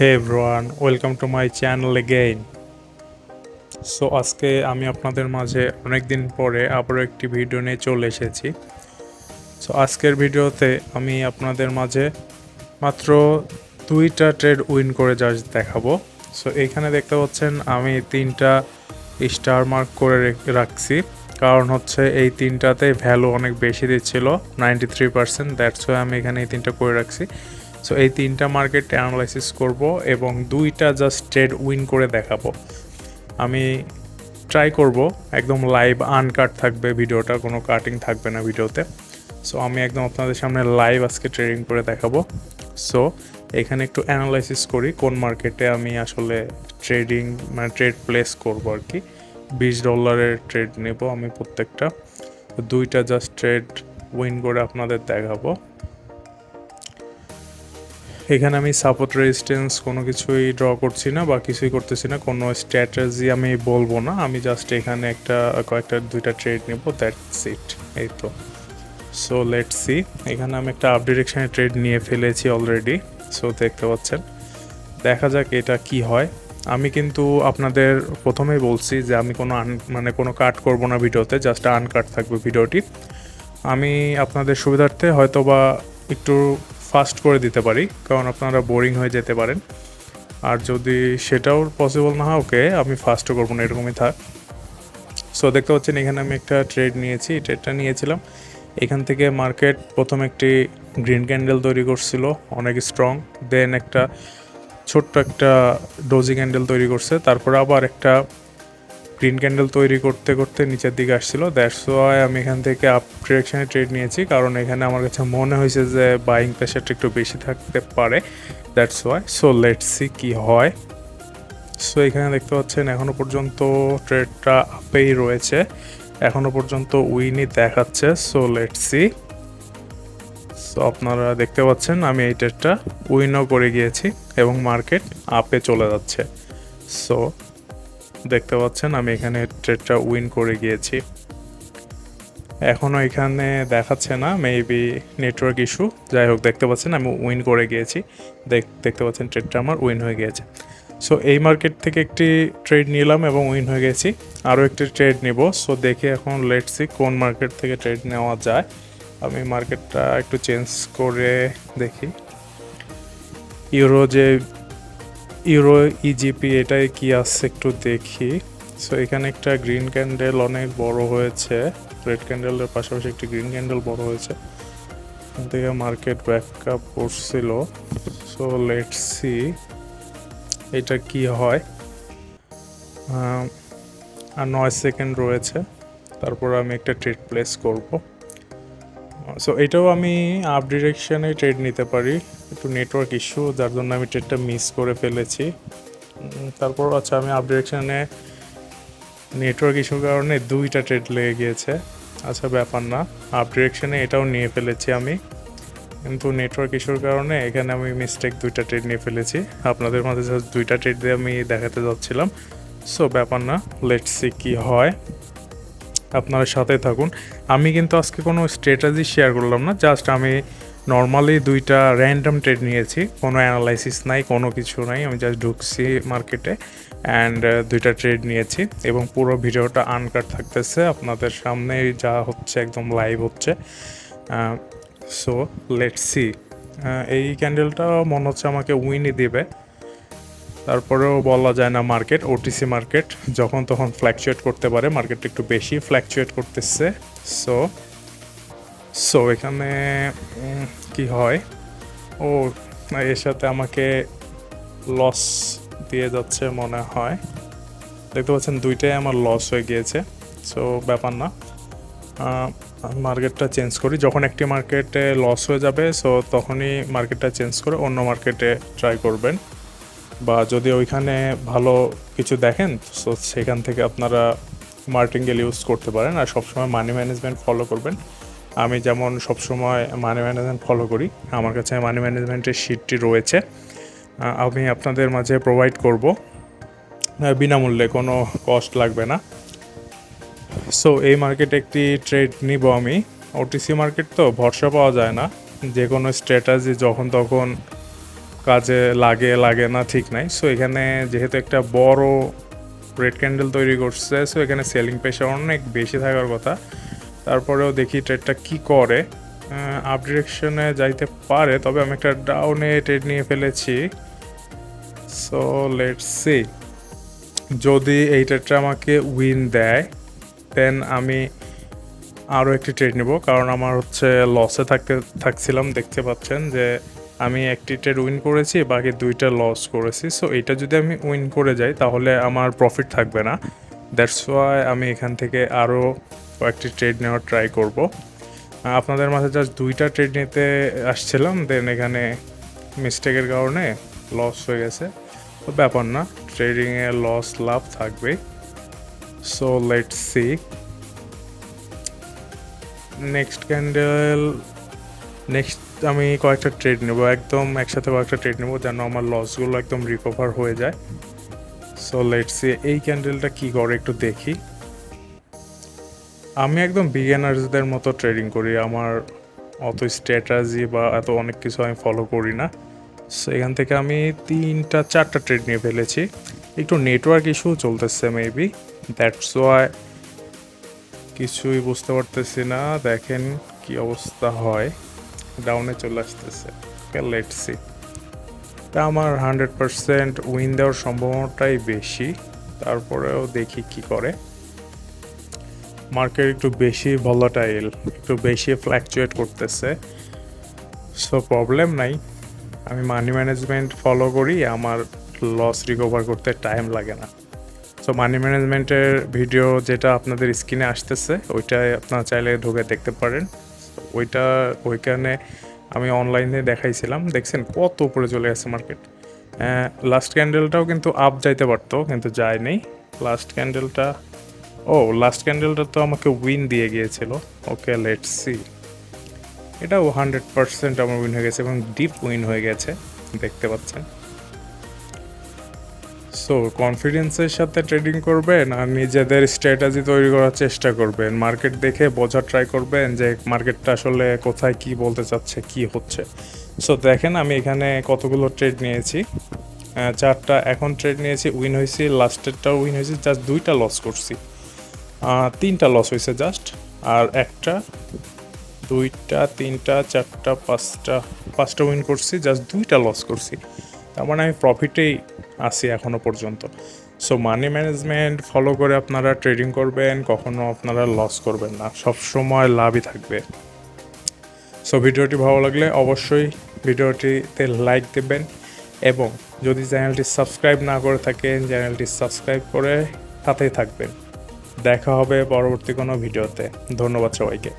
Hey everyone welcome to my channel again so আজকে আমি আপনাদের মাঝে অনেক দিন পরে আবারও একটি ভিডিও নিয়ে চলে এসেছি। সো আজকের ভিডিওতে আমি আপনাদের মাঝে মাত্র দুইটা ট্রেড উইন করে জাস্ট দেখাবো। সো এইখানে দেখতে পাচ্ছেন আমি তিনটা স্টার মার্ক করে রেখ- রাখছি। কারণ হচ্ছে এই তিনটাতে ভ্যালু অনেক বেশি দিচ্ছিল ninety three percent that's why আমি এখানে এই তিনটা করে রাখছি। সো এই তিনটা মার্কেট অ্যানালাইসিস করব এবং দুইটা জাস্ট ট্রেড উইন করে দেখাবো। আমি ট্রাই করব, একদম লাইভ আনকাট থাকবে ভিডিওটা কোনো কাটিং থাকবে না ভিডিওতে সো আমি একদম আপনাদের সামনে লাইভ আজকে ট্রেডিং করে দেখাবো। সো এখানে একটু অ্যানালাইসিস করি, কোন মার্কেটে আমি আসলে ট্রেডিং মানে ট্রেড প্লেস করব আর কি। বিশ ডলারের ট্রেড নেব আমি প্রত্যেকটা। দুইটা জাস্ট ট্রেড উইন করে আপনাদের দেখাবো। এখানে আমি সাপোর্ট রেজিস্ট্যান্স কোনো কিছুই ড্র করছি না বা কিছুই করতেছি না, কোনো স্ট্র্যাটেজি আমি বলব না। আমি জাস্ট এখানে একটা, কয়েকটা, দুইটা ট্রেড নেব দ্যাটস ইট এই তো। সো লেট সি এখানে আমি একটা আপ ডিরেকশনে ট্রেড নিয়ে ফেলেছি অলরেডি সো দেখতে পাচ্ছেন। দেখা যাক এটা কি হয়। আমি কিন্তু আপনাদের প্রথমেই বলছি যে আমি কোনো আন মানে কোনো কাট করব না ভিডিওতে জাস্ট আনকাট থাকবে ভিডিওটি। আমি আপনাদের সুবিধার্থে হয়তো বা একটু ফাস্ট করে দিতে পারি, কারণ আপনারা বোরিং হয়ে যেতে পারেন। আর যদি সেটাও পসিবল না হয়, ওকে আমি ফাস্টও করব না, এরকমই থাক। সো দেখতে পাচ্ছেন, এখানে আমি একটা ট্রেড নিয়েছি ট্রেডটা নিয়েছিলাম। এখান থেকে মার্কেট প্রথম একটি গ্রিন ক্যান্ডেল তৈরি করছিল, অনেক স্ট্রং দেন একটা ছোট্ট একটা ডোজি ক্যান্ডেল তৈরি করছে, তারপর আবার একটা গ্রিন ক্যান্ডেল তৈরি করতে করতে নিচের দিকে আসছিল। দ্যাটস ওয়াই আমি এখান থেকে আপ ডিরেকশনে ট্রেড নিয়েছি। কারণ এখানে আমার কাছে মনে হয়েছে যে বাইং প্রেশারটা একটু বেশি থাকতে পারে। That's why so let's see কি হয়। সো এখানে দেখতে পাচ্ছেন এখনও পর্যন্ত ট্রেডটা আপেই রয়েছে। এখনও পর্যন্ত উইনই দেখাচ্ছে। সো লেটস সি সো আপনারা দেখতে পাচ্ছেন আমি এই ট্রেডটা উইনও করে গিয়েছি এবং মার্কেট আপে চলে যাচ্ছে। সো দেখতে পাচ্ছেন, আমি এখানে ট্রেডটা উইন করে গিয়েছি। এখনও এখানে দেখাচ্ছে না মেবি নেটওয়ার্ক ইস্যু যাই হোক, দেখতে পাচ্ছেন, আমি উইন করে গিয়েছি। দেখ- দেখতে পাচ্ছেন ট্রেডটা আমার উইন হয়ে গিয়েছে। সো এই মার্কেট থেকে একটি ট্রেড নিলাম এবং উইন হয়ে গেছি। আরও একটি ট্রেড নিব। সো দেখে এখন লেটসি কোন মার্কেট থেকে ট্রেড নেওয়া যায়। আমি মার্কেটটা একটু চেঞ্জ করে দেখি। ইউরো যে ইউরো ইজিপি এটাই কি আছে একটু দেখি। সো এখানে একটা গ্রিন ক্যান্ডেল অনেক বড় হয়েছে। রেড ক্যান্ডেলের পাশাপাশি একটি গ্রিন ক্যান্ডেল বড় হয়েছে। এখান থেকে মার্কেট ব্যাক আপ করছিল। সো লেট সি এটা কি হয়। আর নয় সেকেন্ড রয়েছে। তারপর আমি একটা ট্রেড প্লেস করব। সো এটাও আমি আপ ডিরেকশনে ট্রেড নিতে পারি। একটু নেটওয়ার্ক ইস্যু যার জন্য আমি ট্রেডটা মিস করে ফেলেছি। তারপর আচ্ছা আমি আপ ডিরেকশনে নেটওয়ার্ক ইস্যুর কারণে দুইটা ট্রেড লেগে গিয়েছে। আচ্ছা ব্যাপার না। আপ ডিরেকশনে এটাও নিয়ে ফেলেছি আমি। কিন্তু নেটওয়ার্ক ইস্যুর কারণে এখানে আমি মিস্টেক দুইটা ট্রেড নিয়ে ফেলেছি। আপনাদের মাঝে দুইটা ট্রেড দিয়ে আমি দেখাতে যাচ্ছিলাম। সো ব্যাপার না। লেটস সি কি হয়। আপনারা সাথে থাকুন। আমি কিন্তু আজকে কোনো স্ট্র্যাটেজি শেয়ার করলাম না। জাস্ট আমি নর্মালি দুইটা র্যান্ডম ট্রেড নিয়েছি, কোনো অ্যানালাইসিস নাই, কোনো কিছু নাই, আমি জাস্ট ঢুকছি মার্কেটে অ্যান্ড দুইটা ট্রেড নিয়েছি এবং পুরো ভিডিওটা আনকাট থাকতেছে, আপনাদের সামনে যা হচ্ছে একদম লাইভ হচ্ছে। সো লেট সি এই ক্যান্ডেলটা মনে হচ্ছে আমাকে উইনই দেবে। তারপরেও বলা যায় না মার্কেট ওটিসি মার্কেট যখন তখন ফ্ল্যাকচুয়েট করতে পারে মার্কেট একটু বেশি ফ্ল্যাকচুয়েট করতেছে। সো সো এখানে কি হয়? ও, এর সাথে আমাকে লস দিয়ে যাচ্ছে মনে হয়। দেখতে পাচ্ছেন, দুইটাই আমার লস হয়ে গিয়েছে। সো ব্যাপার না। আমি মার্কেটটা চেঞ্জ করি। যখন একটি মার্কেটে লস হয়ে যাবে সো তখনই মার্কেটটা চেঞ্জ করে অন্য মার্কেটে ট্রাই করবেন। বা যদি ওইখানে ভালো কিছু দেখেন সো সেখান থেকে আপনারা মার্টিঙ্গেল ইউজ করতে পারেন। আর সবসময় মানি ম্যানেজমেন্ট ফলো করবেন। আমি যেমন সবসময় মানি ম্যানেজমেন্ট ফলো করি, আমার কাছে মানি ম্যানেজমেন্টের শিটটি রয়েছে। আমি আপনাদের মাঝে প্রোভাইড করব। বিনামূল্যে, কোনো কস্ট লাগবে না। সো এই মার্কেটে একটি ট্রেড নিব আমি। ওটিসি মার্কেট তো ভরসা পাওয়া যায় না। যে কোনো স্ট্র্যাটাজি যখন তখন কাজে লাগে লাগে না, ঠিক নাই। সো এখানে যেহেতু একটা বড় রেড ক্যান্ডেল তৈরি করছে সো এখানে সেলিং প্রেশার অনেক বেশি থাকার কথা। তারপরেও দেখি ট্রেডটা কি করে। আপ ডিরেকশনে যাইতে পারে, তবে আমি একটা ডাউনে ট্রেড নিয়ে ফেলেছি। সো লেট সি যদি এই ট্রেডটা আমাকে উইন দেয় দেন আমি আরও একটি ট্রেড নেব, কারণ আমার হচ্ছে লসে থাকতে, থাকছিলাম, দেখতে পাচ্ছেন যে আমি একটি ট্রেড উইন করেছি, বাকি দুইটা লস করেছি। সো এটা যদি আমি উইন করে যাই, তাহলে আমার প্রফিট থাকবে না। দ্যাটস ওয়াই আমি এখান থেকে আরও কয়েকটি ট্রেড নেওয়ার ট্রাই করব। আপনাদের মাঝে জাস্ট দুইটা ট্রেড নিতে আসছিলাম দেন এখানে মিস্টেকের কারণে লস হয়ে গেছে। তো ব্যাপার না ট্রেডিংয়ে লস লাভ থাকবে so let see next candle next আমি কয়েকটা ট্রেড নেব, একদম একসাথে কয়েকটা ট্রেড নেব, যেন আমার লসগুলো একদম রিকভার হয়ে যায়। সো লেট সি এই ক্যান্ডেলটা কি করে একটু দেখি। আমি একদম বিগিনার্সদের মতো ট্রেডিং করি। আমার অত স্ট্র্যাটাজি বা এত অনেক কিছু আমি ফলো করি না। সো এখান থেকে আমি তিনটা, চারটা ট্রেড নিয়ে ফেলেছি। একটু নেটওয়ার্ক ইস্যু চলতেছে মেবি দ্যাটস ওয়াই কিছুই বুঝতে পারতেছি না। দেখেন কি অবস্থা হয়। ডাউনে চলে আসতেছে। লেট সি তা আমার হান্ড্রেড পারসেন্ট উইন দেওয়ার সম্ভাবনাটাই বেশি। তারপরেও দেখি কি করে। মার্কেট একটু বেশি ভলাটাইল একটু বেশি ফ্ল্যাকচুয়েট করতেছে। সো প্রবলেম নাই। আমি মানি ম্যানেজমেন্ট ফলো করি, আমার লস রিকভার করতে টাইম লাগে না। সো মানি ম্যানেজমেন্টের ভিডিও যেটা আপনাদের স্ক্রিনে আসতেছে ওইটাই আপনারা চাইলে ঢুকে দেখতে পারেন। ওইটা, ওইখানে আমি অনলাইনে দেখাইছিলাম। দেখছেন কত উপরে চলে গেছে মার্কেট লাস্ট ক্যান্ডেলটাও কিন্তু আপ যাইতে পারতো, কিন্তু যায়নি লাস্ট ক্যান্ডেলটা ও লাস্ট ক্যান্ডেলটা তো আমাকে উইন দিয়ে গিয়েছিল। ওকে লেট সি এটাও হান্ড্রেড পার্সেন্ট আমার উইন হয়ে গেছে এবং ডিপ উইন হয়ে গেছে, দেখতে পাচ্ছেন। সো কনফিডেন্সের সাথে ট্রেডিং করবেন আর নিজেদের স্ট্র্যাটাজি তৈরি করার চেষ্টা করবেন। মার্কেট দেখে বোঝার ট্রাই করবেন যে মার্কেটটা আসলে কোথায় কি বলতে চাচ্ছে, কি হচ্ছে। সো দেখেন আমি এখানে কতগুলো ট্রেড নিয়েছি। চারটা এখন ট্রেড নিয়েছি উইন হয়েছি লাস্টেরটাও উইন হয়েছি জাস্ট দুইটা লস করছি। তিনটা লস হয়েছে জাস্ট আর একটা, দুইটা, তিনটা, চারটা, পাঁচটা পাঁচটা উইন করছি জাস্ট দুইটা লস করছি। তার মানে আমি প্রফিটেই আছি এখনও পর্যন্ত। সো মানি ম্যানেজমেন্ট ফলো করে আপনারা ট্রেডিং করবেন, কখনো আপনারা লস করবেন না। সব সময় লাভই থাকবে। সো ভিডিওটি ভালো লাগলে অবশ্যই ভিডিওটিতে লাইক দেবেন এবং যদি চ্যানেলটি সাবস্ক্রাইব না করে থাকেন, চ্যানেলটি সাবস্ক্রাইব করে সাথেই থাকবেন। দেখা হবে পরবর্তী কোনো ভিডিওতে। ধন্যবাদ সবাইকে।